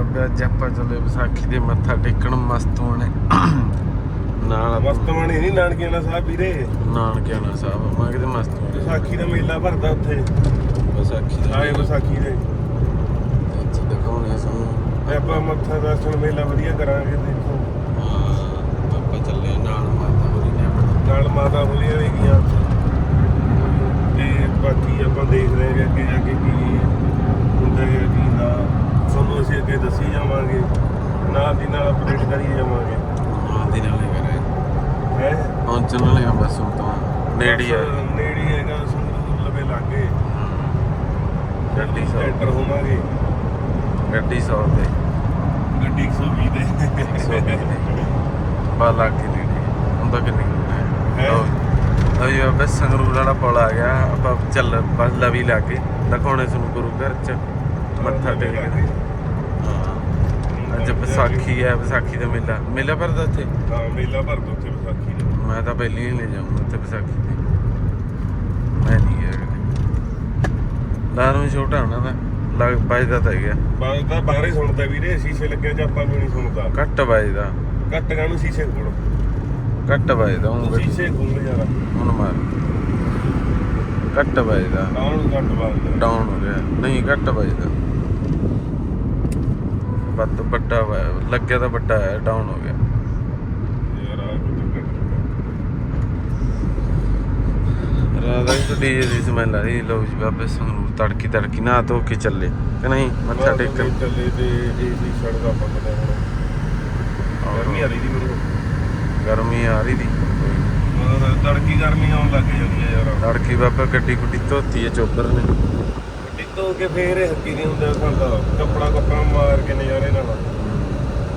ਬਾਬੇ ਅੱਜ ਆਪਾਂ ਚੱਲੇ ਵਿਸਾਖੀ ਦੇ ਮੱਥਾ ਟੇਕਣ ਮਸਤੂਆਣੇ ਨਾਲ ਮਸਤਮਾਨੀ ਨਹੀਂ ਨਾਨਕੀਆਣਾ ਸਾਹਿਬ ਵੀਰੇ। ਨਾਨਕਿਆਂ ਨਾਲ ਸਾਹਿਬ ਮੈਂ ਕਿਤੇ ਮਸਤੂਆਣੇ ਵਿਸਾਖੀ ਦਾ ਮੇਲਾ ਭਰਦਾ ਉੱਥੇ। ਵਿਸਾਖੀ ਦਾ ਆਏ ਵਿਸਾਖੀ ਦੇ। ਅੱਜ ਦਿਖਾਉਣੇ ਸਾਨੂੰ। ਆਪਾਂ ਮੱਥਾ ਦਰਸ਼ਨ ਮੇਲਾ ਵਧੀਆ ਕਰਾਂਗੇ ਦੇਖੋ। ਹਾਂ ਆਪਾਂ ਚੱਲੇ ਨਾਲ ਮਾਤਾ ਹੋਰੀ ਨੇ ਨਾਲ ਮਾਤਾ ਹੋਲੀਆਂ ਵੀ ਗਈਆਂ ਤੇ ਬਾਕੀ ਆਪਾਂ ਦੇਖਦੇ ਹਾਂ ਕਿ ਅੱਗੇ ਜਾ ਕੇ ਕੀ ਹੁੰਦਾ ਹੈ ਕੀ ਨਾ। ਤੁਹਾਨੂੰ ਅਸੀਂ ਅੱਗੇ ਦੱਸੀ ਜਾਵਾਂਗੇ ਨਾਲ ਦੀ ਨਾਲ ਅਪਡੇਟ ਕਰੀ ਜਾਵਾਂਗੇ। ਹਾਂ ਦੀ ਨਾਲੇ ਕਰੇ ਹੈ? ਪਹੁੰਚਣ ਵਾਲੇ ਆ ਬਸ ਹੁਣ ਤਾਂ। ਨੇੜੇ ਹੀ ਆ ਨੇੜੇ ਹੀ ਹੈਗਾ ਸੰਗਰੂਰ ਲਵੇ ਲਾਗੇ। ਗੱਡੀ ਸੌ। ਐਂਟਰ ਹੋਵਾਂਗੇ। ਗੱਡੀ 100 ਤੇ। ਗੱਡੀ 120 ਦੇ 120 ਤੇ। ਬਾ ਲੱਗ ਕੇ ਨੇੜੇ। ਹੁਣ ਤਾਂ ਕਿੰਨੀ ਕੁ ਹੈ। ਹੈਂ? ਲਓ ਜੀ। ਬਾਬੇ ਸੰਗਰੂਰ ਵਾਲਾ ਪੁਲ ਆ ਗਿਆ। ਆਪਾਂ ਚੱਲ ਬਸ ਲਵੀ ਲਾ ਕੇ ਦਿਖਾਉਣੇ ਤੁਹਾਨੂੰ ਗੁਰੂ ਘਰ ਚ। ਮੱਥਾ ਟੇਕ ਕੇ ਹਾਂ। ਅੱਜ ਵਿਸਾਖੀ ਹੈ ਵਿਸਾਖੀ ਦਾ ਮੇਲਾ। ਮੇਲਾ ਭਰਦਾ ਉੱਥੇ? ਹਾਂ ਮੇਲਾ ਭਰਦਾ ਉੱਥੇ ਵਿਸਾਖੀ ਦਾ। ਮੈਂ ਤਾਂ ਪਹਿਲੀ ਹੀ ਲੈ ਜਾਊਂਗਾ ਉੱਥੇ ਵਿਸਾਖੀ ਤੇ। ਮੈਂ ਨਹੀਂ ਗਿਆ ਲਾਰੂ ਛੋਟਾ ਹੋਣਾ ਦਾ ਲੱਗ ਵੱਜਦਾ ਤਾਂ ਬਾਅਦ ਤਾਂ ਬਾਹਰ ਹੀ ਸੁਣਦਾ ਵੀਰੇ ਸ਼ੀਸ਼ੇ ਲੱਗਿਆ ਚ ਆਪਾਂ ਵੀ ਨਹੀਂ ਸੁਣਦਾ। ਘੱਟ ਵੱਜਦਾ। ਘੱਟ ਗਾ ਨੂੰ ਸ਼ੀਸ਼ੇ ਖੋਲ। ਘੱਟ ਵੱਜਦਾ ਹੁਣ ਸ਼ੀਸ਼ੇ ਖੋਲ ਯਾਰ। ਹੁਣ ਮਾਰ। ਘੱਟ ਵੱਜਦਾ। ਤਾਂ ਨੂੰ ਘੱਟ ਬਾਅਦ ਡਾਊਨ ਹੋ ਗਿਆ ਨਹੀਂ ਘੱਟ ਵੱਜਦਾ। ਬੱਤ ਵੱਡਾ ਵਾ- ਲੱਗਿਆ ਤਾਂ ਵੱਡਾ ਹੈ ਡਾਊਨ ਹੋ ਗਿਆ। ਯਾਰ ਆ ਕੁਝ ਰਾਦਾ ਹੀ ਡੀਜੇ ਦੀ ਸਮੈਲ ਆ ਰਹੀ ਲਓ ਜੀ ਬਾਬੇ ਸੰਗਰੂਰ ਤੜਕੀ ਤੜਕੀ ਨਾ ਧੋ ਕੇ ਚੱਲੇ ਕਿ ਨਹੀਂ? ਮੱਥਾ ਟੇਕਣ। ਚੱਲੇ ਤੇ ਏਸੀ ਛੱਡਦਾ ਪੱਕਦਾ ਹੁਣ। ਗਰਮੀ ਆ ਰਹੀ ਦੀ ਮੈਨੂੰ ਗਰਮੀ ਆ ਰਹੀ ਦੀ। ਹੋਰ ਤੜਕੀ ਗਰਮੀ ਆਉਣ ਲੱਗ ਜਾਂਦੀ ਹੈ ਯਾਰ। ਤੜਕੀ ਬਾਬਾ ਗੱਡੀ ਗੁੱਡੀ ਧੋਤੀ ਹੈ ਚੋਬਰ ਨੇ। ਟਿੱਤੋ ਕੇ ਫੇਰ ਇਹ ਹੱਕੀ ਨਹੀਂ ਹੁੰਦਾ ਸਾਡਾ ਕੱਪੜਾ ਕੱਪੜਾ ਮਾਰ ਕੇ ਨਜ਼ਾਰੇ ਨਾਲ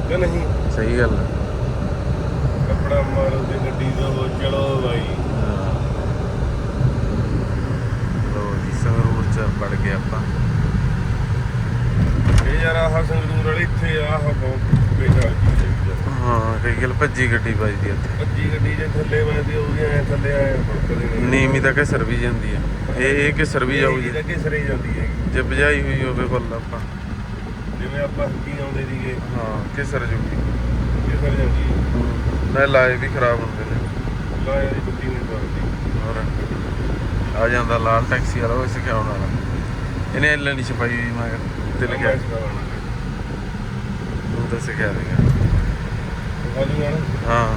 ਕਿ ਨਹੀਂ? ਸਹੀ ਗੱਲ ਹੈ। ਕੱਪੜਾ ਮਾਰੋ ਤੇ ਗੱਡੀ ਦੋ ਚਲੋ ਬਾਈ। ਲਓ ਜੀ ਸੰਗਰੂਰ ਚ ਵੜ ਗਏ ਆਪਾਂ। ਇਹ ਯਾਰ ਆਹ ਸੰਗਰੂਰ ਵਾਲੀ ਇੱਥੇ ਆਹ ਬਹੁਤ ਬੇਕਾਰ ਚੀਜ਼ ਹੈ ਹਾਂ ਕਈ ਗੱਲ ਭੱਜੀ ਗੱਡੀ ਵੱਜਦੀ ਉੱਥੇ ਭੱਜੀ ਗੱਡੀ ਜੇ ਥੱਲੇ ਵੱਜਦੀ ਉਹ ਵੀ ਐ ਥੱਲੇ ਆਏ ਫੜਕਦੇ ਨੇ। ਨੀਵੀਂ ਤਾਂ ਕਿ ਸਰਵੀ ਜਾਂਦੀ ਆ। ਇਹ ਇਹ ਕਿ ਸਰਵੀ ਜਾਊ ਜੀ ਅੱਗੇ ਸਰੇ ਜਾਂਦੀ ਹੈਗੀ ਜੇ ਬਜਾਈ ਹੋਈ ਹੋਵੇ ਫੁੱਲ ਆਪਾਂ। ਜਿਵੇਂ ਆਪਾਂ ਹੱਕੀ ਆਉਂਦੇ ਸੀਗੇ। ਹਾਂ ਕਿ ਸਰ ਜੂਗੀ ਇਹ ਸਰ ਜਾਂਦੀ ਹੈ। ਨਾ ਲਾਏ ਵੀ ਖਰਾਬ ਹੁੰਦੇ ਨੇ। ਲਾ ਯਾਰ ਗੱਡੀ ਨਹੀਂ ਚੱਲਦੀ ਹੋਰ। ਆ ਜਾਂਦਾ ਲਾਲ ਟੈਕਸੀ ਵਾਲਾ ਉਹ ਸਿਖਾਉਣ ਵਾਲਾ। ਇਹਨੇ ਐਲ ਨਹੀਂ ਛਪਾਈ ਹੋਈ ਮੈਂ ਤੇ ਲਿਖਿਆ ਉਹ ਤਾਂ ਸਿਖਾ ਦੇਗਾ ਹਾਂ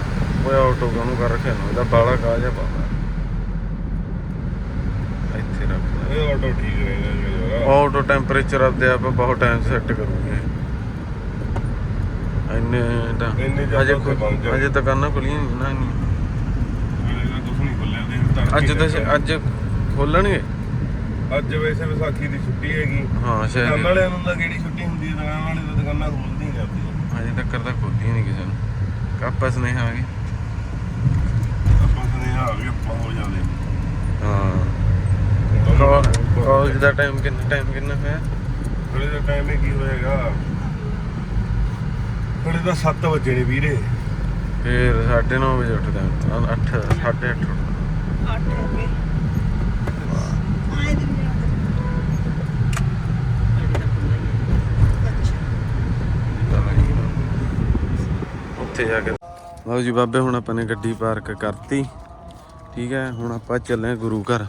ਉਹ ਆਟੋ ਕਾਨੂੰ ਕਰ ਰੱਖਿਆ ਨਾ ਇਹਦਾ ਬਾਲਾ ਕਾ ਜਾ ਪਾਉਂਦਾ ਇੱਥੇ ਰੱਖ ਇਹ ਆਟੋ ਠੀਕ ਰਹੇਗਾ ਯਾਰ ਆਟੋ ਟੈਂਪਰੇਚਰ ਆਪਦੇ ਆਪ ਬਹੁਤ ਟਾਈਮ ਸੈੱਟ ਕਰੂਗੇ। ਇੰਨੇ ਤਾਂ ਅਜੇ। ਅਜੇ ਦੁਕਾਨਾਂ ਖੁੱਲੀਆਂ ਨਹੀਂ ਨਾ ਨਹੀਂ ਅੱਜ ਤਾਂ। ਅੱਜ ਖੋਲਣਗੇ? ਅੱਜ ਵੈਸੇ ਵਿਸਾਖੀ ਦੀ ਛੁੱਟੀ ਹੈਗੀ। ਹਾਂ ਦੁਕਾਨ ਸ਼ਾਇਦ ਵਾਲਿਆਂ ਨੂੰ ਤਾਂ ਕਿਹੜੀ ਛੁੱਟੀ ਹੁੰਦੀ ਹੈ ਦੁਕਾਨ ਵਾਲੇ ਤਾਂ ਦੁਕਾਨਾਂ ਖੋਲਦੀ ਨਹੀਂ ਆਪਦੀਆਂ ਅਜੇ ਤੱਕ ਤਾਂ ਖੋਲੀ ਨਹੀਂ ਕਿਸੇ ਨੂੰ। ਕਾਪਸ ਨਹੀਂ ਆ ਗਏ। ਆਪਾਂ ਸੁਨੇਹਾ ਆ ਗਿਆ ਆਪਾਂ ਹੋ ਜਾਂਦੇ। ਹਾਂ। ਕਾਲਜ ਦਾ ਟਾਈਮ ਕਿੰਨਾ ਟਾਈਮ ਕਿੰਨਾ ਹੋਇਆ? ਥੋੜੇ ਦਾ ਟਾਈਮ ਹੀ ਕੀ ਹੋਏਗਾ? ਥੋੜੇ ਦਾ 7 ਵਜੇ ਨੇ ਵੀਰੇ। ਫਿਰ 9:30 ਵਜੇ ਉੱਠਦਾ 8 8:30 ਹੋ ਗਏ। ਆਏ ਦਿਨ ਮੇਰਾ ਉੱਥੇ ਜਾ ਕੇ। ਲਓ ਜੀ ਬਾਬੇ ਹੁਣ ਆਪਾਂ ਨੇ ਗੱਡੀ ਪਾਰਕ ਕਰਤੀ। ਠੀਕ ਹੈ ਹੁਣ ਆਪਾਂ ਚੱਲੇ ਹਾਂ ਗੁਰੂ ਘਰ।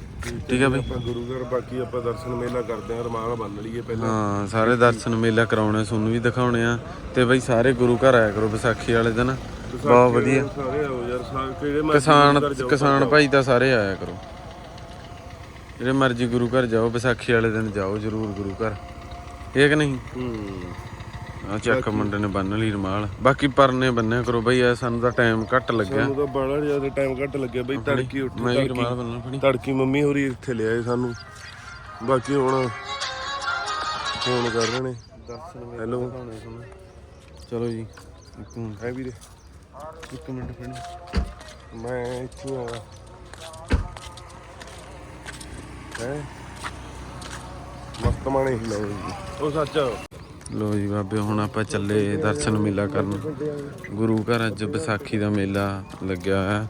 ਠੀਕ ਹੈ ਬਈ। ਆਪਾਂ ਗੁਰੂ ਘਰ ਬਾਕੀ ਆਪਾਂ ਦਰਸ਼ਨ ਮੇਲਾ ਕਰਦੇ ਆਂ ਰਮਾਨ ਬੰਨ ਲਈਏ ਪਹਿਲਾਂ। ਹਾਂ ਸਾਰੇ ਦਰਸ਼ਨ ਮੇਲਾ ਕਰਾਉਣੇ ਤੁਹਾਨੂੰ ਵੀ ਦਿਖਾਉਣੇ ਆ। ਤੇ ਬਈ ਸਾਰੇ ਗੁਰੂ ਘਰ ਆਇਆ ਕਰੋ ਵਿਸਾਖੀ ਵਾਲੇ ਦਿਨ। ਬਹੁਤ ਵਧੀਆ। ਸਾਰੇ ਆਓ ਯਾਰ ਸਾਰੇ ਕਿਹੜੇ ਮਰਜ਼ੀ ਕਿਸਾਨ ਗੁਰੂ ਘਰ ਜਾਓ, ਕਿਸਾਨ ਭਾਈ ਤਾਂ ਸਾਰੇ ਆਇਆ ਕਰੋ। ਜਿਹੜੇ ਮਰਜ਼ੀ ਗੁਰੂ ਘਰ ਜਾਓ ਵਿਸਾਖੀ ਵਾਲੇ ਦਿਨ ਜਾਓ ਜਰੂਰ ਗੁਰੂ ਘਰ। ਇਹ ਕਿ ਨਹੀਂ? ਹੂੰ। ਆ ਚੱਕ ਮੁੰਡੇ ਨੇ ਬੰਨ ਲਈ ਰਮਾਲ। ਬਾਕੀ ਪਰਨੇ ਬੰਨਿਆ ਕਰੋ ਬਈ ਆ ਸਾਨੂੰ ਤਾਂ ਟਾਈਮ ਘੱਟ ਲੱਗਿਆ। ਸਾਨੂੰ ਤਾਂ ਬੜਾ ਜ਼ਿਆਦਾ ਟਾਈਮ ਘੱਟ ਲੱਗਿਆ ਬਈ ਤੜਕੀ ਉੱਠੀ ਮੈਂ ਵੀ ਤੜਕੀ ਰਮਾਲ ਬੰਨਣਾ ਫੜੀ। ਤੜਕੀ ਮੰਮੀ ਹੋਰੀ ਇੱਥੇ ਲਿਆਏ ਸਾਨੂੰ। ਬਾਕੀ ਹੁਣ ਫੋਨ ਕਰ ਰਹੇ ਨੇ। ਦਰਸ਼ਨ ਹੈਲੋ ਚਲੋ ਜੀ ਇੱਕ ਮਿੰਟ। ਹੈ ਵੀਰੇ? ਇੱਕ ਮਿੰਟ ਫੜੀ। ਮੈਂ ਇੱਥੇ ਆ। ਹੈ? ਮਸਤ ਮਾਣੇ ਹੀ ਜੀ ਉਹ ਸੱਚ। ਲੋ ਜੀ ਬਾਬੇ, ਹੁਣ ਆਪਾਂ ਚੱਲੇ ਦਰਸ਼ਨ ਮੇਲਾ ਕਰਨ। ਗੁਰੂ ਘਰ ਅੱਜ ਵਿਸਾਖੀ ਦਾ ਮੇਲਾ ਲੱਗਿਆ ਹੋਇਆ।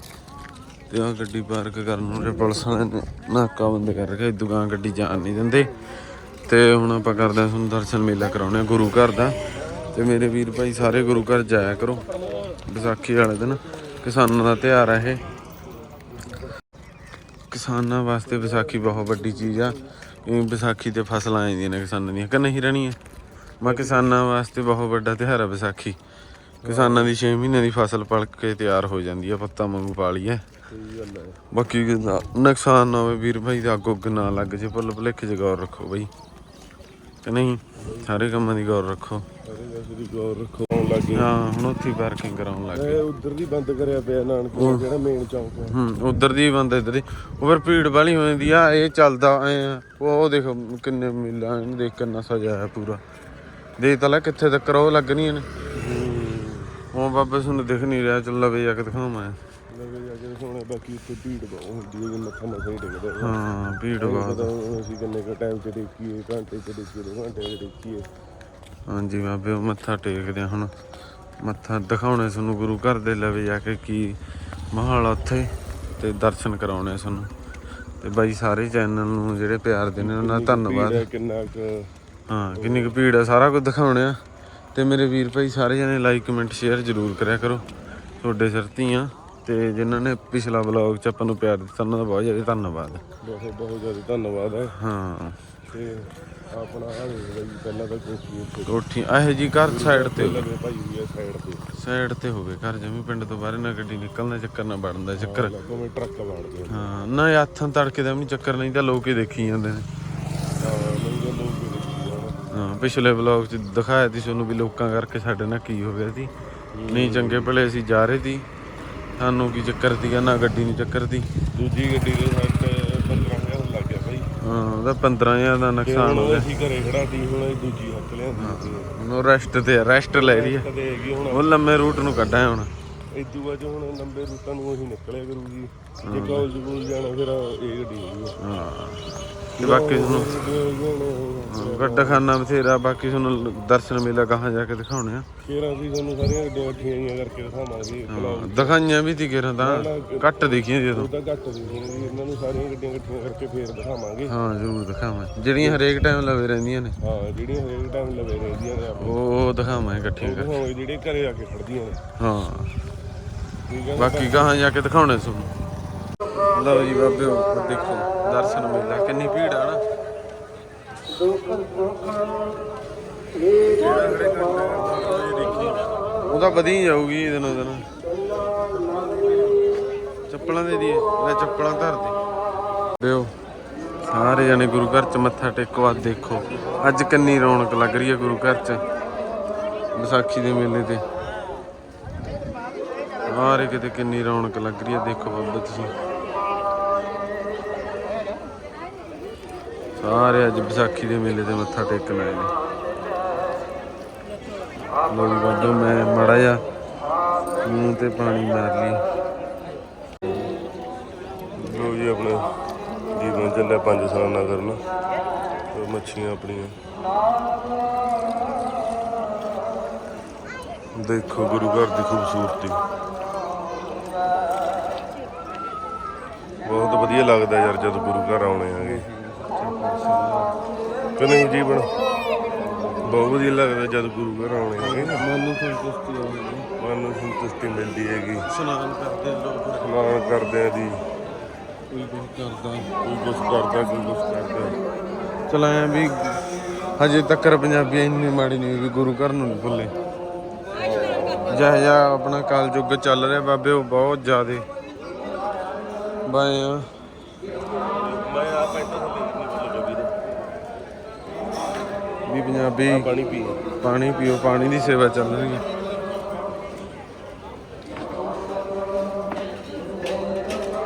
ਤੇ ਆ ਗੱਡੀ ਪਾਰਕ ਕਰਨ ਨੂੰ ਪੁਲਿਸ ਨੇ ਨਾਕਾ ਬੰਦ ਕਰ ਰੱਖਿਆ ਦੁਕਾਨ ਗੱਡੀ ਜਾਣ ਨਹੀਂ ਦਿੰਦੇ। ਤੇ ਹੁਣ ਆਪਾਂ ਕਰਦੇ ਹਾਂ ਤੁਹਾਨੂੰ ਦਰਸ਼ਨ ਮੇਲਾ ਕਰਾਉਣੇ ਗੁਰੂ ਘਰ ਦਾ। ਤੇ ਮੇਰੇ ਵੀਰ ਭਾਈ ਸਾਰੇ ਗੁਰੂ ਘਰ ਜਾਇਆ ਕਰੋ ਵਿਸਾਖੀ ਵਾਲੇ ਦਿਨ। ਕਿਸਾਨਾਂ ਦਾ ਤਿਉਹਾਰ ਹੈ ਇਹ। ਕਿਸਾਨਾਂ ਵਾਸਤੇ ਵਿਸਾਖੀ ਬਹੁਤ ਵੱਡੀ ਚੀਜ਼ ਆ। ਇਹ ਵਿਸਾਖੀ ਤੇ ਫਸਲਾਂ ਆ ਜਾਂਦੀਆਂ ਨੇ ਕਿਸਾਨਾਂ ਦੀਆਂ, ਕਿ ਨਹੀਂ ਰਹਿਣੀਆਂ? ਮੈਂ ਕਿਸਾਨਾਂ ਵਾਸਤੇ ਬਹੁਤ ਵੱਡਾ ਤਿਉਹਾਰ ਆ ਵਿਸਾਖੀ। ਕਿਸਾਨਾਂ ਦੀ 6 ਮਹੀਨਿਆਂ ਦੀ ਫਸਲ ਪਲ ਕੇ ਤਿਆਰ ਹੋ ਜਾਂਦੀ ਆ ਪੱਤਾ ਹੈ ਸਹੀ ਗੱਲ ਹੈ ਬਾਕੀ ਨੁਕਸਾਨ ਨਾ ਹੋਵੇ ਵੀਰ ਭਾਈ ਦਾ ਅੱਗ ਨਾ ਲੱਗ ਜੇ ਭੁੱਲ ਭੁਲੇਖੇ ਚ ਗੌਰ ਰੱਖੋ ਬਈ। ਕਿ ਨਹੀਂ? ਸਾਰੇ ਕੰਮਾਂ ਦੀ ਗੌਰ ਰੱਖੋ। ਸਾਰੇ ਵੈਸੇ ਦੀ ਗੌਰ ਰੱਖੋ ਆਉਣ ਲੱਗੇ ਹਾਂ ਹੁਣ ਉੱਥੇ ਪਾਰਕਿੰਗ ਕਰਾਉਣ ਲੱਗ ਗਏ। ਇਹ ਉਧਰ ਦੀ ਬੰਦ ਕਰਿਆ ਪਿਆ ਨਾਨਕ ਜਿਹੜਾ ਮੇਨ ਚੌਂਕ ਹੈ ਹੂੰ ਉਧਰ ਦੀ ਬੰਦ ਇੱਧਰ ਦੀ। ਉਹ ਫਿਰ ਭੀੜ ਵਾਲੀ ਹੋ ਜਾਂਦੀ ਆ ਇਹ ਚੱਲਦਾ ਐ ਉਹ ਦੇਖ ਕਿੰਨੇ ਮਿਲਾਂ ਦੇਖ ਕਿੰਨਾ ਸਜਾਇਆ ਪੂਰਾ। ਦੇਖ ਤਾਂ ਲੈ ਕਿੱਥੇ ਤੱਕ ਉਹ ਲੱਗਣੀਆਂ ਨੇ। ਉਹ ਬਾਬੇ ਤੁਹਾਨੂੰ ਦਿਖ ਨਹੀਂ ਰਿਹਾ ਚੱਲ ਲਵੇ ਜਾ ਕੇ ਦਿਖਾਵਾਂ ਲੱਗੇ ਜਾ ਕੇ ਸੋਹਣੇ ਬਾਕੀ ਉੱਥੇ ਭੀੜ ਬਹੁਤ ਹੁੰਦੀ ਹੈ ਜੇ ਮੱਥਾ ਮੱਥਾ ਹੀ ਟੇਕਦਾ ਹੈ ਹਾਂ ਭੀੜ ਬਹੁਤ। ਪਤਾ ਹੁਣ ਅਸੀਂ ਕਿੰਨੇ ਕ ਟਾਈਮ ਤੇ ਦੇਖੀਏ ਘੰਟੇ ਤੇ ਦੇਖੀਏ ਦੋ ਘੰਟੇ ਤੇ ਦੇਖੀਏ। ਹਾਂਜੀ ਬਾਬੇ ਉਹ ਮੱਥਾ ਟੇਕਦੇ ਹੁਣ। ਮੱਥਾ ਦਿਖਾਉਣੇ ਤੁਹਾਨੂੰ ਗੁਰੂ ਘਰ ਦੇ ਲਵੇ ਜਾ ਕੇ ਕੀ ਮਾਹੌਲ ਉੱਥੇ ਤੇ ਦਰਸ਼ਨ ਕਰਾਉਣੇ ਤੁਹਾਨੂੰ ਤੇ ਬਾਈ ਸਾਰੇ ਚੈਨਲ ਨੂੰ ਜਿਹੜੇ ਪਿਆਰ ਦੇ ਨੇ ਉਹਨਾਂ ਦਾ ਧੰਨਵਾਦ। ਕਿੰਨਾ ਕੁ ਹਾਂ ਕਿੰਨੀ ਕੁ ਭੀੜ ਆ ਸਾਰਾ ਕੁਝ ਦਿਖਾਉਣੇ ਆ। ਤੇ ਮੇਰੇ ਵੀਰ ਭਾਈ ਸਾਰੇ ਜਣੇ ਲਾਈਕ ਕਮੈਂਟ ਸ਼ੇਅਰ ਜ਼ਰੂਰ ਕਰਿਆ ਕਰੋ। ਤੁਹਾਡੇ ਸਿਰ ਧੀਆਂ ਤੇ ਜਿਨ੍ਹਾਂ ਨੇ ਪਿਛਲਾ ਵਲੌਗ ਚ ਆਪਾਂ ਨੂੰ ਪਿਆਰ ਦਿੱਤਾ ਉਹਨਾਂ ਦਾ ਬਹੁਤ ਜ਼ਿਆਦਾ ਧੰਨਵਾਦ। ਬਹੁਤ ਬਹੁਤ ਜ਼ਿਆਦਾ ਧੰਨਵਾਦ ਹੈ ਹਾਂ। ਤੇ ਆਪਣਾ ਆ ਲਈ ਪਹਿਲਾਂ ਤਾਂ ਕੋਠੀ ਉੱਥੇ ਕੋਠੀ ਇਹੋ ਜੀ ਘਰ ਸਾਈਡ ਤੇ। ਲੱਗੇ ਭਾਈ ਹੋਈ ਹੈ ਸਾਈਡ ਤੇ। ਸਾਈਡ ਤੇ ਹੋਵੇ ਘਰ ਜਮੀ ਪਿੰਡ ਤੋਂ ਬਾਹਰ ਨਾ ਗੱਡੀ ਨਿਕਲਣਾ ਚੱਕਰ ਨਾ ਵੜਨ ਦਾ ਚੱਕਰ। ਲੱਗੋ ਟਰੱਕ ਵਾੜਦੇ ਹਾਂ ਨਾ ਹੱਥਾਂ ਤੜਕੇ ਦਾ ਵੀ ਚੱਕਰ ਨਹੀਂ ਤਾਂ ਲੋਕ ਹੀ ਦੇਖੀ ਜਾਂਦੇ ਨੇ ਹਾਂ ਮੈਨੂੰ ਤਾਂ ਲੋਕ ਵੀ ਦੇਖੀ ਜਾਣ ਹਾਂ ਪਿਛਲੇ ਵਲੌਗ ਚ ਦਿਖਾਇਆ ਸੀ ਤੁਹਾਨੂੰ ਵੀ ਲੋਕਾਂ ਕਰਕੇ ਸਾਡੇ ਨਾਲ ਕੀ ਹੋ ਗਿਆ ਸੀ। ਨਹੀਂ ਚੰਗੇ ਭਲੇ ਅਸੀਂ ਜਾ ਰਹੇ ਸੀ। ਸਾਨੂੰ ਕੀ ਚੱਕਰ ਸੀਗਾ ਨਾ ਗੱਡੀ ਨੂੰ ਚੱਕਰ ਸੀ। ਦੂਜੀ ਗੱਡੀ ਦੇ ਤੇ 15000 ਲੱਗ ਗਿਆ ਭਾਈ ਹਾਂ ਉਹਦਾ 15000 ਦਾ ਨੁਕਸਾਨ ਹੋ ਗਿਆ। ਅਸੀਂ ਘਰੇ ਖੜਾ ਸੀ ਹੁਣ ਇਹ ਦੂਜੀ ਹੱਕ ਲਿਆਂਦੀ ਸੀ। ਉਹ ਰੈਸਟ ਤੇ ਰੈਸਟ ਲੈ ਰਹੀ ਹੈ ਉਹ ਲੰਮੇ ਰੂਟ ਨੂੰ ਕੱਢਿਆ ਹੁਣ। ਇਦੂ ਬਾਅਦ ਹੁਣ ਲੰਬੇ ਰੂਟਾਂ ਨੂੰ ਅਸੀਂ ਨਿਕਲਿਆ ਕਰੂਗੀ। ਜੇ ਕਾਲਜ ਸਕੂਲ ਜਾਣਾ ਫਿਰ ਇਹ ਗੱਡੀ ਹੋਊਗੀ ਹਾਂ। ਤੇ ਬਾਕੀ ਤੁਹਾਨੂੰ ਗੱਡਾ ਖਾਨਾ ਬਥੇਰਾ ਬਾਕੀ ਤੁਹਾਨੂੰ ਦਰਸ਼ਨ ਮੇਲਾ ਕਹਾਂ ਜਾ ਕੇ ਦਿਖਾਉਣੇ ਆ। ਫਿਰ ਅਸੀਂ ਤੁਹਾਨੂੰ ਸਾਰੀਆਂ ਗੱਡੀਆਂ ਇਕੱਠੀਆਂ ਜਿਹੀਆਂ ਕਰਕੇ ਦਿਖਾਵਾਂਗੇ ਹਾਂ, ਦਿਖਾਈਆਂ ਵੀ ਤੀ ਕਿਰਨ ਤਾਂ ਘੱਟ ਦੇਖੀਆਂ ਉਹ ਤਾਂ ਘੱਟ ਦੀ ਹੋਣਗੀ ਇਹਨਾਂ ਨੂੰ ਸਾਰੀਆਂ ਗੱਡੀਆਂ ਇਕੱਠੀਆਂ ਕਰਕੇ ਫੇਰ ਦਿਖਾਵਾਂਗੇ। ਹਾਂ ਜ਼ਰੂਰ ਦਿਖਾਵਾਂ। ਜਿਹੜੀਆਂ ਹਰੇਕ ਟਾਈਮ ਲਵੇ ਰਹਿੰਦੀਆਂ ਨੇ। ਹਾਂ ਜਿਹੜੀਆਂ ਹਰੇਕ ਟਾਈਮ ਲਵੇ ਰਹਿੰਦੀਆਂ ਨੇ ਆਪਾਂ ਉਹ ਦਿਖਾਵਾਂ ਇਕੱਠੀਆਂ ਕਰ ਦਿਖਾਵਾਂਗੇ ਜਿਹੜੀਆਂ ਘਰੇ ਆ ਕੇ ਖੜਦੀਆਂ ਨੇ। ਹਾਂ। ਠੀਕ ਹੈ ਨਾ? ਬਾਕੀ ਕਹਾਂ ਜਾ ਕੇ ਦਿਖਾਉਣੇ ਤੁਹਾਨੂੰ। ਲਓ ਜੀ ਬਾਬੇ ਉੱਪਰ ਦੇਖੋ, ਦਰਸ਼ਨ ਮੇਲਾ, ਕਿੰਨੀ ਭੀੜ ਆ ਨਾ। ਉਹ ਤਾਂ ਵਧੀ ਜਾਊਗੀ ਦਿਨੋਂ ਦਿਨ। ਚੱਪਲਾਂ ਦੇ ਦੀ ਲੈ ਚੱਪਲਾਂ ਧਰ ਦੇ। ਦਿਓ, ਸਾਰੇ ਜਣੇ ਗੁਰੂ ਘਰ ਚ ਮੱਥਾ ਟੇਕੋ ਆ ਦੇਖੋ, ਅੱਜ ਕਿੰਨੀ ਰੌਣਕ ਲੱਗ ਰਹੀ ਹੈ ਗੁਰੂ ਘਰ ਚ, ਵਿਸਾਖੀ ਦੇ ਮੇਲੇ ਤੇ। ਸਾਰੇ ਕਿਤੇ ਕਿੰਨੀ ਰੌਣਕ ਲੱਗ ਰਹੀ ਹੈ, ਦੇਖੋ ਬਾਬਾ ਤੁਸੀਂ ਸਾਰੇ ਅੱਜ ਵਿਸਾਖੀ ਦੇ ਮੇਲੇ ਤੇ ਮੱਥਾ ਟੇਕਣ ਆਏ ਨੇ। ਲੋ ਜੀ ਬਾਬਾ, ਮੈਂ ਮੜਾ ਜਾ ਮੂੰਹ ਤੇ ਪਾਣੀ ਮਾਰ ਲਈ ਲੋ ਜੀ ਆਪਣੇ ਜੀਵਨ ਚੱਲਿਆ ਪੰਜ ਸਾਲਾਂ ਕਰਨ। ਤੇ ਮੱਛੀਆਂ ਆਪਣੀਆਂ। ਦੇਖੋ ਗੁਰੂ ਘਰ ਦੀ ਖੂਬਸੂਰਤੀ। ਬਹੁਤ ਵਧੀਆ ਲੱਗਦਾ ਯਾਰ, ਜਦ ਗੁਰੂ ਘਰ ਆਉਣੇ ਆਗੇ। ਕਿ ਨਹੀਂ ਜੀਵਨ ਬਹੁਤ ਵਧੀਆ ਲੱਗਦਾ ਜਦ ਗੁਰੂ ਘਰ ਆਉਣੇ ਆਗੇ ਮਨ ਨੂੰ ਸੰਤੁਸ਼ਟੀ ਆਉਂਦੀ ਮਨ ਨੂੰ ਸੰਤੁਸ਼ਟੀ ਮਿਲਦੀ ਹੈਗੀ। ਇਸ਼ਨਾਨ ਕਰਦੇ ਲੋਕ। ਸਨਾਨ ਕਰਦੇ ਆ ਦੀ ਕੋਈ ਕੁਝ ਕਰਦਾ। ਕੋਈ ਕੁਛ ਕਰਦਾ ਕੋਈ ਕੁਛ ਕਰਦਾ। ਚਲਾਇਆ ਵੀ ਹਜੇ ਤੱਕ ਪੰਜਾਬੀ ਇੰਨੀ ਮਾੜੀ ਨਹੀਂ ਵੀ ਗੁਰੂ ਘਰ ਨੂੰ ਨਹੀਂ ਭੁੱਲੇ। ਜਿਹਾ ਜਿਹਾ ਆਪਣਾ ਕਲਯੁੱਗ ਚੱਲ ਰਿਹਾ ਬਾਬੇ ਉਹ ਬਹੁਤ ਜ਼ਿਆਦੇ। ਬਾਏ ਆ ਮੈਂ ਆ ਪੈਂਟਾ ਥੱਲੇ ਨਹੀਂ ਬੋਲ ਵੀ ਪੰਜਾਬੀ। ਪਾਣੀ ਪੀ। ਪਾਣੀ ਪੀਓ ਪਾਣੀ ਦੀ ਸੇਵਾ ਚੱਲ ਰਹੀ ਹੈ।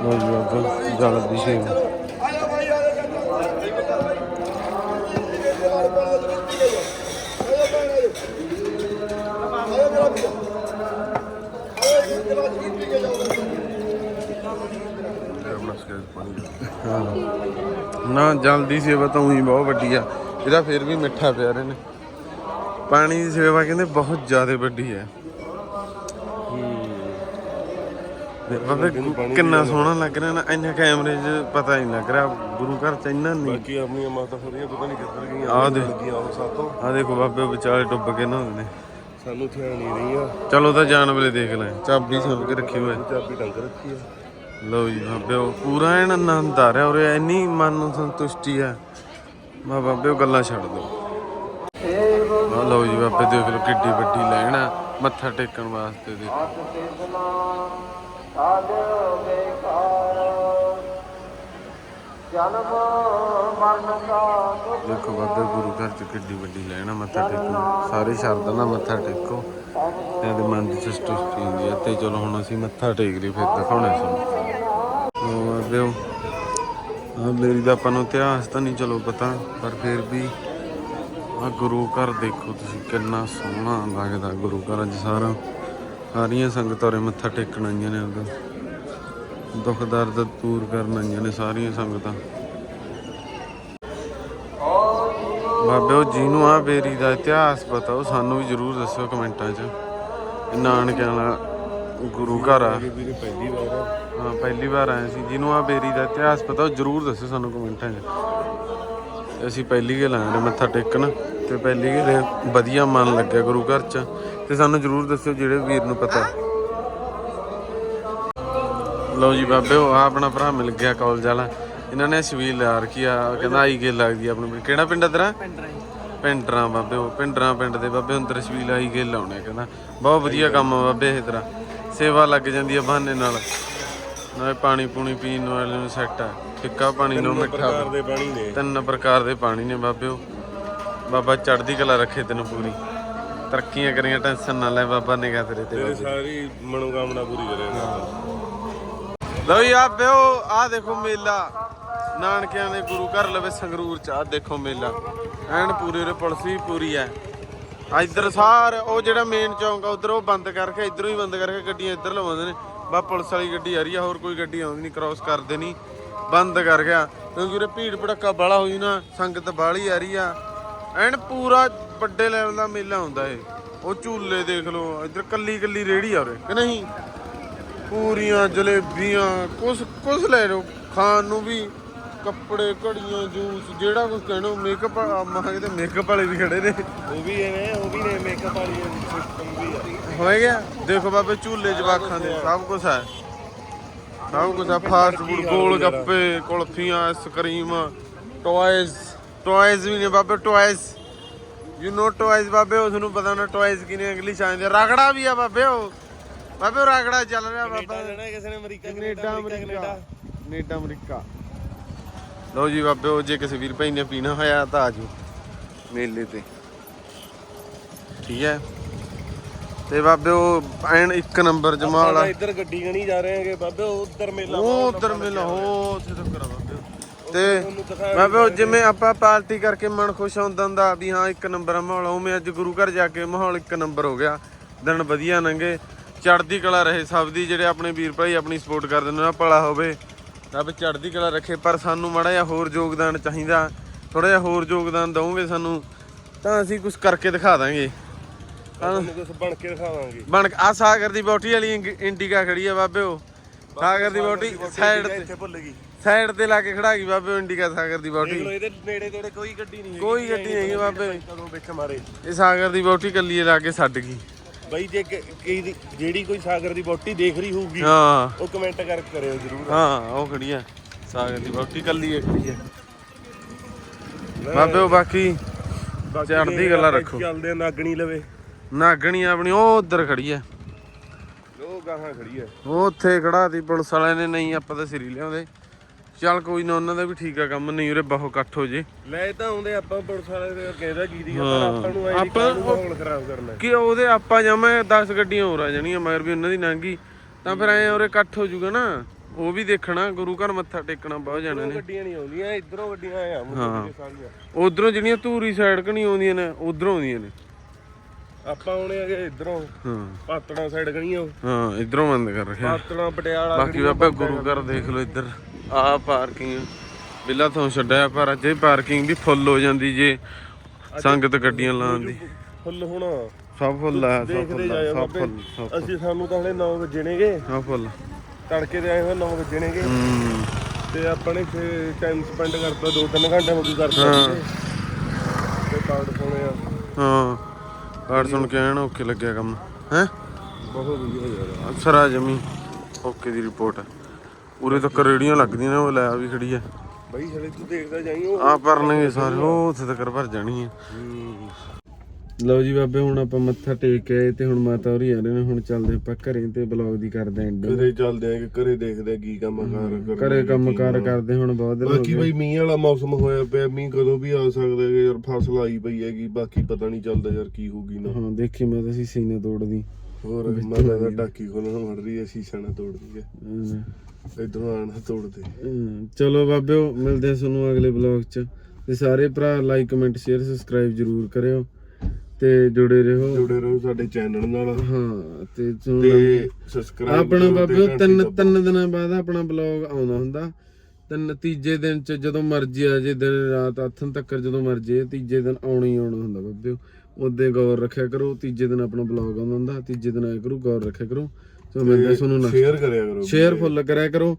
ਲੋ ਜੀ ਬਾਬਾ ਜਲ ਦੀ ਸੇਵਾ। ਨਾ ਜਲ ਦੀ ਸੇਵਾ ਤਾਂ ਉਹੀ ਬਹੁਤ ਵੱਡੀ ਆ। ਇਹਦਾ ਫਿਰ ਵੀ ਮਿੱਠਾ ਪਿਆ ਰਹੇ ਨੇ ਪਾਣੀ ਦੀ ਸੇਵਾ ਕਹਿੰਦੇ ਬਹੁਤ ਜ਼ਿਆਦਾ ਵੱਡੀ ਹੈ। ਬਾਬੇ ਕਿੰਨਾ ਸੋਹਣਾ ਲੱਗ ਰਿਹਾ ਨਾ ਇੰਨਾ ਕੈਮਰੇ 'ਚ ਪਤਾ ਹੀ ਨਹੀਂ ਲੱਗ ਰਿਹਾ ਗੁਰੂ ਘਰ 'ਚ ਇੰਨਾ ਨਹੀਂ ਬਾਕੀ ਆਪਣੀਆਂ ਮਾਤਾ ਫਰੀਆਂ ਪਤਾ ਨਹੀਂ ਕਿੱਧਰ ਗਈਆਂ ਆਹ ਦੇ। ਆ ਦੇਖੋ ਬਾਬੇ ਵਿਚਾਲੇ ਡੁੱਬ ਕੇ ਨਹਾਉਂਦੇ ਨੇ ਸਾਨੂੰ ਧਿਆਨ ਨਹੀਂ ਰਹੀਆਂ ਚਲੋ ਤਾਂ ਜਾਣ ਵੇਲੇ ਦੇਖ ਲੈ ਚਾਬੀ ਸੁਣ ਕੇ ਰੱਖੀ ਹੋਏ। ਚਾਬੀ ਟੰਗ ਰੱਖੀ ਆ। ਲਓ ਜੀ ਬਾਬਿਓ ਪੂਰਾ ਐਨ ਆਨੰਦ ਆ ਰਿਹਾ ਔਰ ਇੰਨੀ ਮਨ ਨੂੰ ਸੰਤੁਸ਼ਟੀ ਆ। ਮਾ ਉਹ ਗੱਲਾਂ ਛੱਡ ਦੋ ਆ ਲਓ ਜੀ ਬਾਬੇ ਦੇਖ ਲਓ ਕਿੱਡੀ ਵੱਡੀ ਲੈਣ ਆ, ਮੱਥਾ ਟੇਕਣ ਵਾਸਤੇ ਦੇਖੋ ਦੇਖੋ ਬਾਬੇ ਗੁਰੂ ਘਰ ਚ ਕਿੱਡੀ ਵੱਡੀ ਲੈਣ ਆ, ਮੱਥਾ ਟੇਕਣ ਸਾਰੇ ਸ਼ਰਧਾ ਨਾਲ ਮੱਥਾ ਟੇਕੋ। ਇਹਦੇ ਮਨ ਦੀ ਸੰਤੁਸ਼ਟੀ ਹੁੰਦੀ ਹੈ ਤੇ ਚਲੋ ਹੁਣ ਅਸੀਂ ਮੱਥਾ ਟੇਕ ਲਈ ਫਿਰ ਦਿਖਾਉਣੇ ਸਾਨੂੰ ਲਓ ਬਾਬਿਓ ਦਾ ਆਪਾਂ ਨੂੰ ਇਤਿਹਾਸ ਤਾਂ ਨਹੀਂ, ਚਲੋ ਪਤਾ, ਪਰ ਫਿਰ ਵੀ ਆ ਗੁਰੂ ਘਰ ਦੇਖੋ ਤੁਸੀਂ, ਕਿੰਨਾ ਸੋਹਣਾ ਲੱਗਦਾ ਗੁਰੂ ਘਰ ਅੱਜ ਸਾਰਾ। ਸਾਰੀਆਂ ਸੰਗਤਾਂ ਉਰੇ ਮੱਥਾ ਟੇਕਣ ਆਈਆਂ ਨੇ ਉਹਦਾ ਦੁੱਖ ਦਰਦ ਦੂਰ ਕਰਨ ਆਈਆਂ ਨੇ ਸਾਰੀਆਂ ਸੰਗਤਾਂ। ਬਾਬੇ, ਉਹ ਜਿਹਨੂੰ ਆ ਬੇਰੀ ਦਾ ਇਤਿਹਾਸ ਪਤਾ, ਉਹ ਸਾਨੂੰ ਵੀ ਜਰੂਰ ਦੱਸਿਓ ਕਮੈਂਟਾਂ 'ਚ। ਨਾਨਕਿਆਂ ਵਾਲਾ ਗੁਰੂ ਘਰ ਆ। ਵੀਰੇ ਪਹਿਲੀ ਵਾਰ ਆ ਹਾਂ, ਪਹਿਲੀ ਵਾਰ ਆਏ ਸੀ। ਜਿਹਨੂੰ ਆ ਬੇਰੀ ਦਾ ਇਤਿਹਾਸ ਪਤਾ, ਉਹ ਜਰੂਰ ਦੱਸਿਓ ਸਾਨੂੰ ਕਮੈਂਟਾਂ 'ਚ ਅਸੀਂ ਪਹਿਲੀ ਗੇ ਆਏ ਨੇ, ਮੱਥਾ ਟੇਕਣ। ਤੇ ਪਹਿਲੀ ਗੇ ਵਧੀਆ ਮਨ ਲੱਗਿਆ ਗੁਰੂ ਘਰ 'ਚ। ਤੇ ਸਾਨੂੰ ਜਰੂਰ ਦੱਸਿਓ ਜਿਹੜੇ ਵੀਰ ਨੂੰ ਪਤਾ। ਲਓ ਜੀ ਬਾਬੇ, ਉਹ ਆ ਆਪਣਾ ਭਰਾ ਮਿਲ ਗਿਆ ਕਾਲਜ ਵਾਲਾ। ਇਹਨਾਂ ਨੇ ਸਵੀਲ ਲਾ ਰੱਖੀ ਆ ਕਹਿੰਦਾ ਆਈ ਗੇ ਲੱਗਦੀ ਆ ਆਪਣੇ ਪਿੰਡ। ਕਿਹੜਾ ਪਿੰਡ ਆ ਤੇਰਾ? ਪਿੰਡਰਾਂ ਬਾਬਿਓ ਪਿੰਡਰਾਂ ਪਿੰਡ ਦੇ ਬਾਬੇ ਅੰਦਰ ਛਬੀਲ ਆਈ ਗੇ ਲਾਉਣੇ ਕਹਿੰਦਾ। ਬਹੁਤ ਵਧੀਆ ਕੰਮ ਆ ਬਾਬੇ, ਇਹ ਤਰ੍ਹਾਂ ਸੇਵਾ ਲੱਗ ਜਾਂਦੀ ਆ ਬਹਾਨੇ ਨਾਲ। ਨਾਲੇ ਪਾਣੀ ਪੂਣੀ ਪੀਣ ਵਾਲੇ ਨੂੰ ਸੈੱਟ ਆ। ਫਿੱਕਾ ਪਾਣੀ ਨੂੰ ਮਿੱਠਾ। ਪ੍ਰਕਾਰ ਦੇ ਪਾਣੀ ਨੇ। ਤਿੰਨ ਪ੍ਰਕਾਰ ਦੇ ਪਾਣੀ ਨੇ ਬਾਬਿਓ ਬਾਬਾ ਚੜ੍ਹਦੀ ਕਲਾ ਰੱਖੇ ਤੈਨੂੰ ਪੂਰੀ। ਤਰੱਕੀਆਂ ਕਰੀਆਂ ਟੈਨਸ਼ਨ ਨਾ ਲੈ ਬਾਬਾ ਨਿਗਾ ਤੇਰੇ ਤੇ ਤੇਰੀ ਸਾਰੀ ਮਨੋਕਾਮਨਾ ਪੂਰੀ ਕਰੇਗਾ ਲਓ ਜੀ ਆ ਪਿਓ ਆ ਦੇਖੋ ਮੇਲਾ। ਨਾਨਕਿਆਂ ਦੇ ਗੁਰੂ ਘਰ ਲਵੇ ਸੰਗਰੂਰ ਚ। ਆ ਦੇਖੋ ਮੇਲਾ। ਐਨ ਪੂਰੇ ਰੇ ਪੁਲਿਸ ਵੀ ਪੂਰੀ ਐ। ਇੱਧਰ ਸਾਰ, ਉਹ ਜਿਹੜਾ ਮੇਨ ਚੌਂਕ ਆ, ਉਧਰ ਉਹ ਬੰਦ ਕਰਕੇ, ਇਧਰੋਂ ਹੀ ਬੰਦ ਕਰਕੇ ਗੱਡੀਆਂ ਇੱਧਰ ਲਵਾਉਂਦੇ ਨੇ। ਬਾ ਪੁਲਿਸ ਵਾਲੀ ਗੱਡੀ ਆ ਰਹੀ ਆ, ਹੋਰ ਕੋਈ ਗੱਡੀ ਆਉਂਦੀ ਨਹੀਂ ਕ੍ਰਾਸ ਕਰਦੇ ਨਹੀਂ, ਬੰਦ ਕਰ ਗਿਆ। ਕਿਉਂਕਿ ਉਰੇ ਭੀੜ ਭੜੱਕਾ ਬਾਲਾ ਹੋਈ ਨਾ, ਸੰਗਤ ਬਾਲੀ ਆ ਰਹੀ ਆ। ਐਨ ਪੂਰਾ ਵੱਡੇ ਲੈਵਲ ਦਾ ਮੇਲਾ ਹੁੰਦਾ ਏ ਉਹ ਝੂਲੇ ਦੇਖ ਲਓ, ਇੱਧਰ ਕੱਲੀ ਕੱਲੀ ਰੇੜੀ ਆ ਉਰੇ, ਕਿ ਨਹੀਂ? ਪੂਰੀਆਂ ਜਲੇਬੀਆਂ, ਕੁਛ ਕੁਛ ਲੈ ਲਓ, ਖਾਣ ਨੂੰ ਵੀ ਕੱਪੜੇ ਘੜੀਆਂ ਜੂਸ ਜਿਹੜਾ ਕੁਝ ਕਹਿਣੋ ਮੇਕਅਪ ਮਾਂ ਤੇ ਮੇਕਅਪ ਵਾਲੇ ਵੀ ਖੜੇ ਨੇ। ਉਹ ਵੀ ਐਵੇਂ ਉਹ ਵੀ ਨੇ ਮੇਕਅਪ ਵਾਲੀ ਸਿਸਟਮ ਵੀ ਆ। ਹੋਏ ਗਿਆ? ਦੇਖੋ ਬਾਬੇ ਝੂਲੇ ਜਵਾਖਾਂ ਦੇ ਸਭ ਕੁਝ ਹੈ। ਸਭ ਕੁਝ ਹੈ ਫਾਸਟ ਫੂਡ ਗੋਲ ਗੱਪੇ ਕੁਲਫੀਆਂ ਆਈਸਕ੍ਰੀਮ ਟੌਇਜ਼ ਟੌਇਜ਼ ਵੀ ਨੇ ਬਾਬੇ ਟੌਇਜ਼ ਯੂ نو ਟੌਇਜ਼ ਬਾਬੇ ਉਸ ਨੂੰ ਪਤਾ ਨਾ ਟੌਇਜ਼ ਕੀ ਨੇ ਇੰਗਲਿਸ਼ ਆਉਂਦੇ ਰਗੜਾ ਵੀ ਆ ਬਾਬੇ ਉਹ। ਬਾਬੇ ਰਗੜਾ ਚੱਲ ਰਿਹਾ ਬਾਬਾ। ਕਿਸੇ ਨੇ America Canada America Canada America. ਲਓ ਜੀ ਬਾਬੇ ਉਹ ਜੇ ਕਿਸੇ ਵੀਰ ਭਾਈ ਨੇ ਪੀਣਾ ਹੋਇਆ ਤਾਂ ਆਜੋ ਮੇਲੇ ਤੇ। ਠੀਕ ਹੈ। ਤੇ ਬਾਬੇ ਉਹ ਐਨ ਇੱਕ ਨੰਬਰ ਜਮਾ ਵਾਲਾ। ਇੱਧਰ ਗੱਡੀ ਗਣੀ ਜਾ ਰਹੇ ਹਾਂਗੇ ਬਾਬੇ ਉਧਰ ਮੇਲਾ ਉਹ ਉਧਰ ਮੇਲਾ ਹੋ ਉੱਥੇ ਤੱਕ ਕਰਾ ਬਾਬੇ। ਤੇ ਬਾਬੇ ਜਿਵੇਂ ਆਪਾਂ ਪਾਰਟੀ ਕਰਕੇ ਮਨ ਖੁਸ਼ ਹੁੰਦਾ ਹੁੰਦਾ ਵੀ ਹਾਂ ਇੱਕ ਨੰਬਰ ਆ ਮਾਹੌਲ ਉਵੇਂ ਅੱਜ ਗੁਰੂ ਘਰ ਜਾ ਕੇ ਮਾਹੌਲ ਇੱਕ ਨੰਬਰ ਹੋ ਗਿਆ। ਦਿਨ ਵਧੀਆ ਲੰਘੇ ਚੜ੍ਹਦੀ ਕਲਾ ਰਹੇ ਸਭ ਦੀ ਜਿਹੜੇ ਆਪਣੇ ਵੀਰ ਭਾਈ ਆਪਣੀ ਸਪੋਰਟ ਕਰਦੇ ਨੇ ਨਾ ਭਲਾ ਹੋਵੇ। ਰੱਬ ਚੜ੍ਹਦੀ ਕਲਾ ਰੱਖੇ ਪਰ ਸਾਨੂੰ ਮਾੜਾ ਜਿਹਾ ਹੋਰ ਯੋਗਦਾਨ ਚਾਹੀਦਾ। ਥੋੜਾ ਜਿਹਾ ਹੋਰ ਯੋਗਦਾਨ ਦਵੋਗੇ ਸਾਨੂੰ ਤਾਂ ਅਸੀਂ ਕੁਝ ਕਰਕੇ ਦਿਖਾ ਦਾਂਗੇ। ਤੁਹਾਨੂੰ ਕੁਝ ਬਣ ਕੇ ਦਿਖਾਵਾਂਗੇ ਬਣ ਆ ਸਾਗਰ ਦੀ ਬੋਟੀ ਵਾਲੀ ਇੰਡੀਕਾ ਖੜੀ ਆ ਬਾਬੇ ਉਹ ਸਾਗਰ ਦੀ ਬੋਟੀ ਸਾਈਡ ਤੇ ਇੱਥੇ ਭੁੱਲ ਗਈ। ਸਾਈਡ ਤੇ ਲਾ ਕੇ ਖੜਾ ਗਈ ਬਾਬੇ ਇੰਡੀਕਾ ਸਾਗਰ ਦੀ ਦੇਖ ਬੋਟੀ ਇਹਦੇ ਨੇੜੇ ਤੇੜੇ ਕੋਈ ਗੱਡੀ ਨਹੀਂ ਕੋਈ ਗੱਡੀ ਨਹੀਂ ਹੈਗੀ ਬਾਬੇ। ਕਦੋਂ ਵਿੱਚ ਮਾਰੇ। ਇਹ ਸਾਗਰ ਦੀ ਬੋਟੀ ਕੱਲੀ ਲਾ ਕੇ ਛੱਡ ਗਈ। ਬਈ ਜੇ ਕਿ- ਜਿਹੜੀ ਕੋਈ ਸਾਗਰ ਦੀ ਬੋਟੀ ਦੇਖ ਰਹੀ ਹੋਊਗੀ ਹਾਂ। ਉਹ ਕਮੈਂਟ ਕਰ ਕਰਿਓ ਜਰੂਰ। ਹਾਂ ਉਹ ਖੜੀ ਆ? ਸਾਗਰ ਦੀ ਬੋਟੀ ਕੱਲੀ ਹੈ ਖੜੀ ਹੈ ਬਾਬੇ ਉਹ ਬਾਕੀ ਚੜ੍ਹਦੀ ਕਲਾ ਰੱਖੋ। ਚੱਲਦੇ ਆ ਨਾਗਣੀ ਲਵੇ। ਨਾਗਣੀ ਆਪਣੀ ਉਹ ਉਧਰ ਖੜੀ ਹੈ ਉਹ ਗਾਹਾਂ ਖੜੀ ਹੈ ਉਹ ਉੱਥੇ ਖੜਾ ਦੀ ਪੁਲਿਸ ਵਾਲਿਆਂ ਨੇ ਨਹੀਂ ਆਪਾਂ ਤਾਂ ਸਿਰੀ ਲਿਆਉਂਦੇ। ਚੱਲ ਕੋਈ ਨਾ ਉਹਨਾਂ ਦਾ ਵੀ ਠੀਕ ਆ ਕੰਮ ਨਹੀਂ ਉਰੇ ਬਹੁ ਇਕੱਠ ਹੋ ਜੇ। ਲੈ ਤਾਂ ਆਉਂਦੇ ਆਪਾਂ ਪੁਲਿਸ ਵਾਲੇ ਦੇ ਕਹਿੰਦਾ ਕੀ ਦੀ। ਆਪਾਂ ਨੂੰ ਐ ਆਪਾਂ- ਆਪਾਂ ਮਾਹੌਲ ਖਰਾਬ ਕਰਨਾ। ਕਿ ਉਹਦੇ ਆਪਾਂ ਜਾਵੇਂ 10 ਗੱਡੀਆਂ ਹੋਰ ਆ ਜਾਣੀਆਂ ਮਗਰ ਵੀ ਉਹਨਾਂ ਦੀ ਲੰਘੀ ਤਾਂ ਫਿਰ ਐ ਉਰੇ ਇਕੱਠ ਹੋ ਜਾਊਗਾ ਨਾ। ਉਹ ਵੀ ਦੇਖਣਾ ਗੁਰੂ ਘਰ ਮੱਥਾ ਟੇਕਣਾ ਬਹੁਤ ਜਾਣੇ ਨੇ। ਗੱਡੀਆਂ ਨਹੀਂ ਆਉਂਦੀਆਂ ਇਧਰੋਂ ਗੱਡੀਆਂ ਆ। ਮੁੰਡੇ ਸਾਰੀਆਂ ਉਧਰੋਂ ਜਿਹੜੀਆਂ ਧੂਰੀ ਸਾਈਡ ਕਣੀ ਆਉਂਦੀਆਂ ਨੇ ਉਧਰੋਂ ਆਉਂਦੀਆਂ ਨੇ। ਆਪਾਂ ਆਉਣੇ ਹੈਗੇ ਇਧਰੋਂ ਹਾਂ। ਪਾਤੜਾਂ ਸਾਈਡ ਗਣੀਆਂ ਹਾਂ ਇਧਰੋਂ ਬੰਦ ਕਰ ਰੱਖਿਆ। ਪਾਤੜਾਂ ਪਟਿਆਲਾ ਬਾਕੀ ਬਾਬਾ ਗੁਰੂ ਘਰ ਦੇਖ ਲਓ ਇੱਧਰ। ਆਹ ਪਾਰਕਿੰਗ ਬਿੱਲਾ ਤੋਂ ਛੱਡਿਆ ਪਰ ਅਜੇ ਪਾਰਕਿੰਗ ਵੀ ਫੁੱਲ ਹੋ ਜਾਂਦੀ ਜੇ ਸੰਗਤ ਗੱਡੀਆਂ ਲਾਉਣ ਦੀ। ਫੁੱਲ ਹੁਣ। ਸਭ ਫੁੱਲ ਆ ਸਭ ਫੁੱਲ ਆ, ਸਭ ਅਸੀਂ ਸਾਨੂੰ ਤਾਂ ਹਲੇ 9 ਵਜੇ ਨੇਗੇ। ਸਭ ਫੁੱਲ ਤੜਕੇ ਦੇ ਆਏ ਹੋਏ 9 ਵਜੇ ਨੇਗੇ। ਤੇ ਆਪਾਂ ਨੇ ਟਾਈਮ ਸਪੈਂਡ ਕਰਤਾ 2-3 ਘੰਟੇ ਹੋ ਗਏ ਕਰਤਾ। ਤੇ ਕਾਰਡ ਆ। ਹਾਂ। ਕਾਰ ਸੁਣ ਕੇ ਨਾ ਓਕੇ ਲੱਗਿਆ ਕੰਮ। ਹੈ? ਬਹੁਤ ਵਧੀਆ ਯਾਰ। ਅਫਸਰ ਆ ਜਮੀ ਓਕੇ ਦੀ ਰਿਪੋਰਟ ਹੈ ਉਰੇ ਤੱਕ ਰੇੜੀਆਂ ਲੱਗਦੀਆਂ ਨੇ ਉਹ ਲੈ ਆ ਵੀ ਖੜੀ ਹੈ ਬਾਈ ਹਲੇ ਤੂੰ ਦੇਖਦਾ ਜਾਈਂ ਉਹ ਆ ਭਰਨਗੇ ਸਾਰੇ ਉਹ ਉੱਥੇ ਤੱਕ ਭਰ ਜਾਣੀ ਹੈ ਲਓ ਜੀ ਬਾਬੇ ਹੁਣ ਆਪਾਂ ਮੱਥਾ ਟੇਕ ਕੇ ਆਏ ਤੇ ਹੁਣ ਮਾਤਾ ਹੋਰੀ ਆ ਰਹੇ ਨੇ ਹੁਣ ਚੱਲਦੇ ਆਪਾਂ ਘਰੇ ਤੇ ਬਲੌਗ ਦੀ ਕਰਦੇ ਆਂ ਐਂਡ ਘਰੇ ਚੱਲਦੇ ਆ ਕਿ ਘਰੇ ਦੇਖਦੇ ਕੀ ਕੰਮ ਕਾਰ ਘਰੇ ਕੰਮ ਕਾਰ। ਕਰਦੇ ਹੁਣ ਬਹੁਤ ਦਿਨ ਹੋ ਬਾਕੀ ਬਈ ਮੀਂਹ ਵਾਲਾ ਮੌਸਮ ਹੋਇਆ ਪਿਆ ਮੀਂਹ ਕਦੋਂ ਵੀ ਆ ਸਕਦਾ ਹੈ ਯਾਰ ਫਸਲ ਆਈ ਪਈ ਹੈਗੀ ਬਾਕੀ ਪਤਾ ਨਹੀਂ ਚੱਲਦਾ ਯਾਰ ਕੀ ਹੋਊਗੀ ਨਾ। ਹਾਂ ਦੇਖੀ ਮੈਂ ਤਾਂ ਸੀ ਸੀਨੇ ਤੋੜਦੀ। ਹੋਰ ਮੈਂ ਤਾਂ ਟਾਕੀ ਖੋਲਣ ਮੜ ਰਹੀ ਐ ਸ਼ੀਸ਼ਾ ਨਾ ਤੋੜਦੀ ਐ ਹਾਂ। ਇਧਰੋਂ ਆਣ ਹਮ, ਚਲੋ ਬਾਬਿਓ ਮਿਲਦੇ ਆ ਤੁਹਾਨੂੰ ਅਗਲੇ ਬਲੌਗ 'ਚ। ਤੇ ਸਾਰੇ ਭਰਾ ਲਾਈਕ ਕਮੈਂਟ ਸ਼ੇਅਰ ਸਬਸਕ੍ਰਾਈਬ ਜਰੂਰ ਕਰਿਓ। ਤੇ ਜੁੜੇ ਰਹੋ। ਜੁੜੇ ਰਹੋ ਸਾਡੇ ਚੈਨਲ ਨਾਲ। ਹਾਂ ਤੇ ਤੁਹਾਨੂੰ ਤੇ ਸਬਸਕ੍ਰਾਈਬ ਆਪਣਾ ਬਾਬਿਓ ਤਿੰਨ ਤਿੰਨ ਦਿਨਾਂ ਬਾਅਦ ਆਪਣਾ ਬਲੌਗ ਆਉਂਦਾ ਹੁੰਦਾ। ਤਿੰਨ ਤੀਜੇ ਦਿਨ 'ਚ ਜਦੋਂ ਮਰਜ਼ੀ ਆ ਜੇ ਦਿਨ ਰਾਤ ਆਥਨ ਤੱਕ ਜਦੋਂ ਮਰਜ਼ੀ ਆ, ਤੀਜੇ ਦਿਨ ਆਉਣਾ ਹੀ ਆਉਣਾ ਹੁੰਦਾ ਬਾਬਿਓ। ਉਹਦੇ ਗੌਰ ਰੱਖਿਆ ਕਰੋ। ਤੀਜੇ ਦਿਨ ਆਪਣਾ ਬਲੌਗ ਆਉਂਦਾ ਹੁੰਦਾ। ਤੀਜੇ ਦਿਨ ਆਇਆ ਕਰੋ ਗੌਰ ਰੱਖਿਆ ਕਰੋ। ਸੋ ਮਿਲਦੇ ਤੁਹਾਨੂੰ next ਸ਼ੇਅਰ ਕਰਿਆ ਕਰੋ ਸ਼ੇਅਰ ਫੁੱਲ ਕਰਿਆ ਕਰੋ।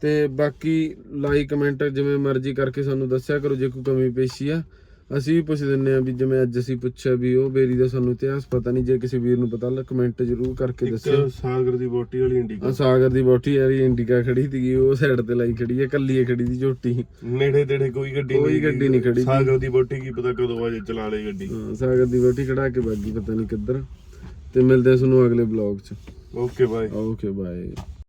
ਤੇ ਬਾਕੀ ਲਾਈਕ ਕਮੈਂਟ ਜਿਵੇਂ ਮਰਜ਼ੀ ਕਰਕੇ ਸਾਨੂੰ ਦੱਸਿਆ ਕਰੋ ਜੇ ਕੋਈ ਕਮੀ ਪੇਸ਼ੀ ਆ। ਅਸੀਂ ਵੀ ਪੁੱਛ ਦਿੰਨੇ ਆ ਵੀ ਜਿਵੇਂ ਅੱਜ ਅਸੀਂ ਪੁੱਛਿਆ ਵੀ ਉਹ ਬੇਰੀ ਦਾ ਸਾਨੂੰ ਇਤਿਹਾਸ ਪਤਾ ਨਹੀਂ ਜੇ ਕਿਸੇ ਵੀਰ ਨੂੰ ਪਤਾ ਲੱਗ ਕਮੈਂਟ ਜ਼ਰੂਰ ਕਰਕੇ ਦੱਸਿਓ। ਇੱਕ ਸਾਗਰ ਦੀ ਬੋਟੀ ਵਾਲੀ ਇੰਡੀਕਾ ਆ ਸਾਗਰ ਦੀ ਬੋਟੀ ਯਾਰੀ ਇੰਡੀਕਾ ਖੜੀ ਸੀਗੀ ਉਹ ਸਾਈਡ ਤੇ ਲਾਈ ਖੜੀ ਹੈ ਕੱਲੀ ਹੈ ਖੜੀ ਦੀ ਝੋਟੀ। ਨੇੜੇ ਤੇੜੇ ਕੋਈ ਗੱਡੀ ਕੋਈ ਗੱਡੀ ਨਹੀਂ ਖੜੀ ਸਾਗਰ ਦੀ ਬੋਟੀ ਕੀ ਪਤਾ ਕਦੋਂ ਆਜੇ ਚਲਾ ਲੇ ਗੱਡੀ। ਹਾਂ, ਸਾਗਰ ਦੀ ਬੋਟੀ ਖੜਾ ਕੇ ਬਾਗੀ ਪਤਾ ਨਹੀਂ ਕਿੱਧਰ। ਤੇ ਮਿਲਦੇ ਤੁਹਾਨੂੰ ਅਗਲੇ ਬਲੌਗ 'ਚ। Okay bye okay bye